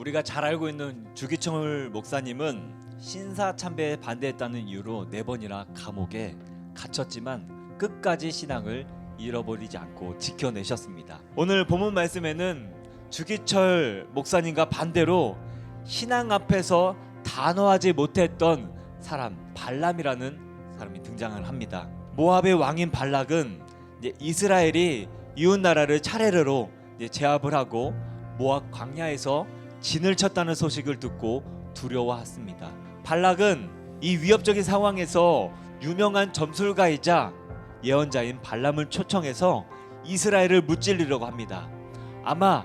우리가 잘 알고 있는 주기철 목사님은 신사 참배에 반대했다는 이유로 네 번이나 감옥에 갇혔지만 끝까지 신앙을 잃어버리지 않고 지켜내셨습니다. 오늘 본문 말씀에는 주기철 목사님과 반대로 신앙 앞에서 단호하지 못했던 사람 발람이라는 사람이 등장을 합니다. 모압의 왕인 발락은 이스라엘이 이웃 나라를 차례로 제압을 하고 모압 광야에서 진을 쳤다는 소식을 듣고 두려워했습니다. 발락은 이 위협적인 상황에서 유명한 점술가이자 예언자인 발람을 초청해서 이스라엘을 무찔리려고 합니다. 아마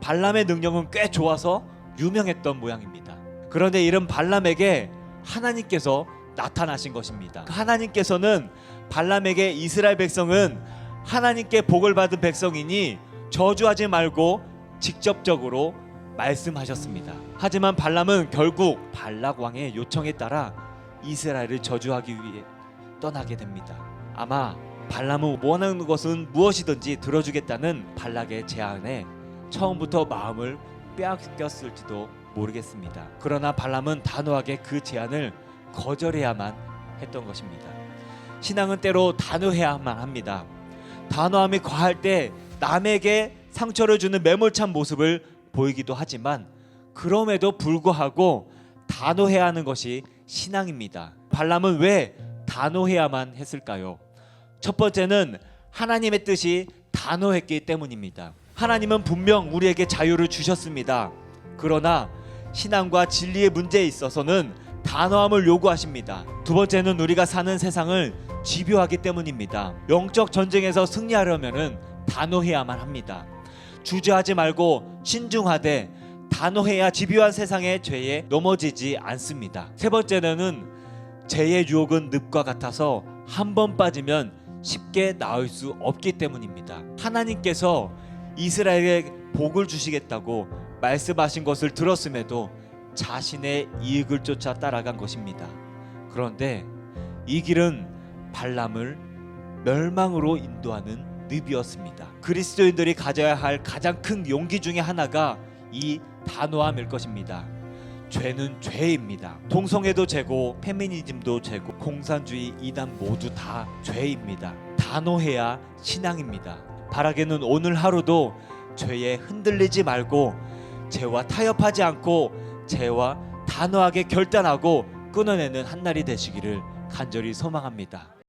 발람의 능력은 꽤 좋아서 유명했던 모양입니다. 그런데 이런 발람에게 하나님께서 나타나신 것입니다. 하나님께서는 발람에게 이스라엘 백성은 하나님께 복을 받은 백성이니 저주하지 말고 직접적으로 말씀하셨습니다. 하지만 발람은 결국 발락 왕의 요청에 따라 이스라엘을 저주하기 위해 떠나게 됩니다. 아마 발람은 원하는 것은 무엇이든지 들어주겠다는 발락의 제안에 처음부터 마음을 빼앗겼을지도 모르겠습니다. 그러나 발람은 단호하게 그 제안을 거절해야만 했던 것입니다. 신앙은 때로 단호해야만 합니다. 단호함이 과할 때 남에게 상처를 주는 매몰찬 모습을 보이기도 하지만 그럼에도 불구하고 단호해야 하는 것이 신앙입니다. 발람은 왜 단호해야만 했을까요? 첫 번째는 하나님의 뜻이 단호했기 때문입니다. 하나님은 분명 우리에게 자유를 주셨습니다. 그러나 신앙과 진리의 문제에 있어서는 단호함을 요구하십니다. 두 번째는 우리가 사는 세상을 집요하기 때문입니다. 영적 전쟁에서 승리하려면은 단호해야만 합니다. 주저하지 말고 신중하되 단호해야 집요한 세상의 죄에 넘어지지 않습니다. 세 번째는 죄의 유혹은 늪과 같아서 한 번 빠지면 쉽게 나올 수 없기 때문입니다. 하나님께서 이스라엘에 복을 주시겠다고 말씀하신 것을 들었음에도 자신의 이익을 쫓아 따라간 것입니다. 그런데 이 길은 발람을 멸망으로 인도하는 늪이었습니다. 그리스도인들이 가져야 할 가장 큰 용기 중에 하나가 이 단호함일 것입니다. 죄는 죄입니다. 동성애도 죄고 페미니즘도 죄고 공산주의 이단 모두 다 죄입니다. 단호해야 신앙입니다. 바라게는 오늘 하루도 죄에 흔들리지 말고 죄와 타협하지 않고 죄와 단호하게 결단하고 끊어내는 한 날이 되시기를 간절히 소망합니다.